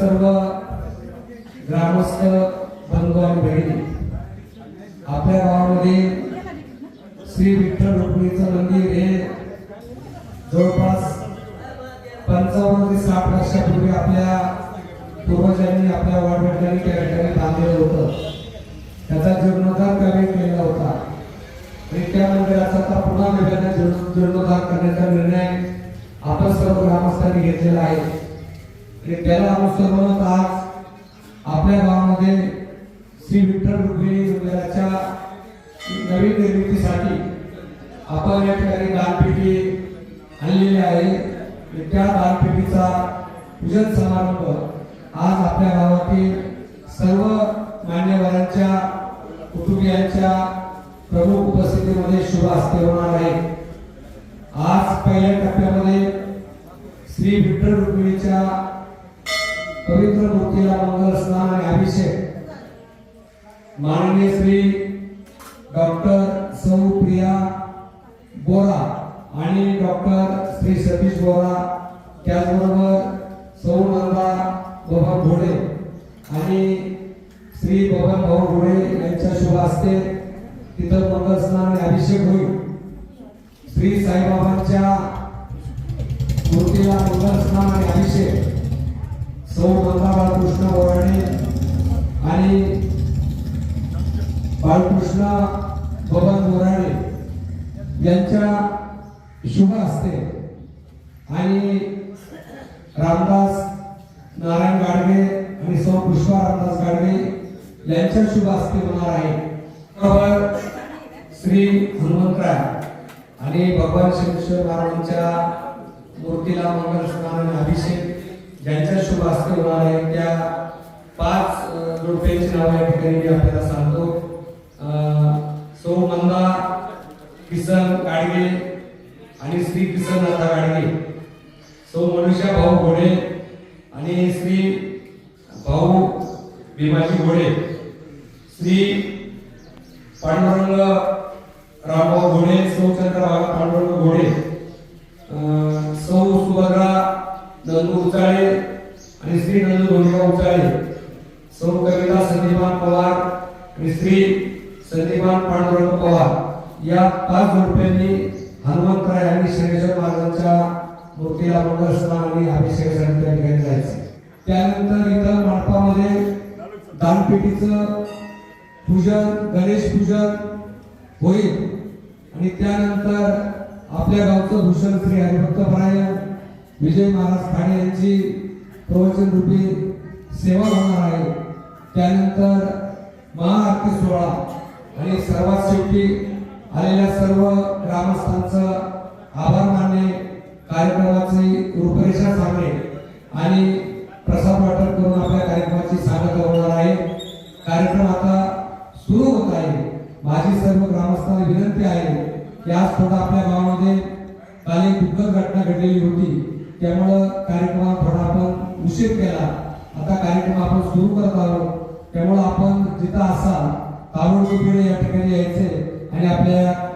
सर्व ग्रामस्थ बंधू आणि बहिणी आपल्या गावामध्ये श्री विठ्ठल रुक्मिणीचं मंदिर हे जवळपास पंचावन्न ते साठ वर्षापूर्वी आपल्या पूर्वजांनी आपल्या वडिलांनी त्या ठिकाणी बांधलेलं होतं. त्याचा जीर्णोद्धार त्यावेळी केलेला होता. आणि त्या मंदिराचा आता पुन्हा नव्याने जीर्णोद्धार करण्याचा निर्णय आपण सर्व ग्रामस्थांनी घेतलेला आहे. त्याला अनुसरूनच आज आपल्या गावामध्ये श्री विठ्ठल रुक्मिणी रुग्णालयाच्या नवीन निर्मितीसाठी आपण या ठिकाणी दानपेटी आणलेली आहे. त्या दानपेटीचा पूजन समारंभ आज आपल्या गावातील सर्व मान्यवरांच्या कुटुंबियांच्या प्रमुख उपस्थितीमध्ये शुभ हस्ते होणार आहे. आज पहिल्या टप्प्यामध्ये श्री विठ्ठल रुक्मिणीच्या पवित्र मूर्तीला मंगल स्नान आणि अभिषेक. माननीय श्री डॉक्टर सौ प्रिया बोरा आणि डॉक्टर श्री सतीश बोरा त्याचबरोबर सौ नंदा बबन घोडे आणि श्री बबन भाऊ घोडे यांच्या शुभ असते तिथं मंगल स्नान आणि अभिषेक होईल. श्री साई मूर्तीला मंगल स्नान आणि अभिषेक सौ बाळकृष्ण बोराडे आणि बाळकृष्ण बबन बोराडे यांच्या शुभ असते आणि रामदास नारायण गाडगे आणि सौ पुष्पा रामदास गाडगे यांच्या शुभ असते होणार आहे. बरोबर श्री हनुमंतराय आणि भगवान शंकर महाराजांच्या मूर्तीला मंगल स्नान आणि अभिषेक ज्यांच्या शुभ हस्ते होणार आहे त्या पाच रुपयांची जोडप्यांची नावं या ठिकाणी मी आपल्याला सांगतो. सौ मंदा किसन गाडगे आणि श्री किसन नाथा गाडगे. सौ मनुष्या भाऊ घोडे आणि श्री भाऊ भीमाजी घोडे. श्री पांडुरंग रामभाऊ घोडे सौ चंद्रभाऊ पांडुरंग घोडे. सौ सुभद्रा नंदू उचाळे श्री नंदू धोंडगाव उचाळे सौ कविता संदीपान पवार आणि श्री संदीपान पांडुरंग पवार. या पाच जोडप्यांनी हनुमंतराय आणि शनेश्वर महाराजांच्या मूर्तीला मंगल स्नान आणि अभिषेकासाठी त्या ठिकाणी जायचे. त्यानंतर इथं मंडपामध्ये दानपेटीचं पूजन गणेश पूजन होईल. आणि त्यानंतर आपल्या गावचं भूषण श्री हरिभक्त परायण विजय महाराज खाडे यांची प्रवचन रूपी सेवा होणार आहे. त्यानंतर महाआरती सोहळा आणि सर्वात शेवटी आलेल्या सर्व ग्रामस्थांचं आभार मानणे कार्यक्रमाची रूपरेषा सांगणे आणि प्रसाद वाटप करून आपल्या कार्यक्रमाची सांगता होणार आहे. कार्यक्रम आता सुरू होत आहे. माझी सर्व ग्रामस्थांना विनंती आहे की आज थोडा आपल्या गावामध्ये काल एक दुःखद घटना घडलेली होती. त्यामुळं कार्यक्रमात थोडा आपण निश्चित केला. आता कार्यक्रम आपण सुरू करत आहोत. त्यामुळं आपण जिथं असाल ताबडतोबीने या ठिकाणी यायचे आणि आपल्या